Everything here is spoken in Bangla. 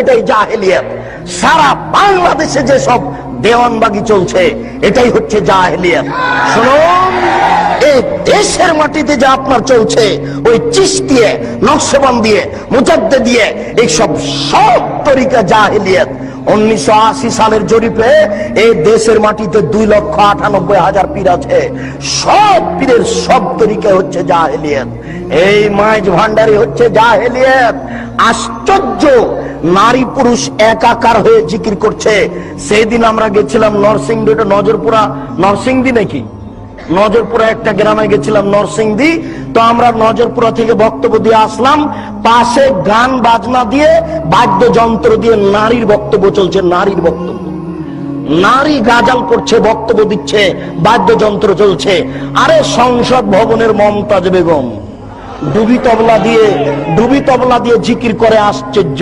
এটাই জাহেলিয়াত। সারা বাংলাদেশে যে সব দেওয়ানবাগি চলছে, এটাই হচ্ছে জাহেলিয়াত। শুনুন এই দেশের মাটিতে যা আপনার চলছে, ওই চিস দিয়ে, নকশবান দিয়ে, মুজাদ্দে দিয়ে, এইসব সব তরিকা জাহেলিয়াত। উনিশশো আশি সালের জরিপে এই দেশের মাটিতে দুই লক্ষ আটানব্বই হাজার পীর আছে। সব পীরের সব তরিকা হচ্ছে জাহেলিয়াত। এই মাইজ ভান্ডারি হচ্ছে জাহেলিয়াত। আশ্চর্য! নারী পুরুষ একাকার হয়ে জিকির করছে। সেদিন আমরা গেছিলাম নরসিংদী নজরপুরা। নরসিংদী নাকি? নজরপুরা একটা গ্রামে গেছিলাম নরসিংদী। তো আমরা নজরপুরা থেকে বক্তব্য দিয়ে আসলাম, পাশে গান বাজনা দিয়ে বাদ্যযন্ত্র দিয়ে নারীর বক্তব্য চলছে, নারীর বক্তব্য। নারী গাজাল করছে, বক্তব্য দিচ্ছে, বাদ্যযন্ত্র চলছে। আরে সংসদ ভবনের মমতাজ বেগম, ডুবি তবলা দিয়ে, ডুবি তবলা দিয়ে জিকির করে আশ্চর্য।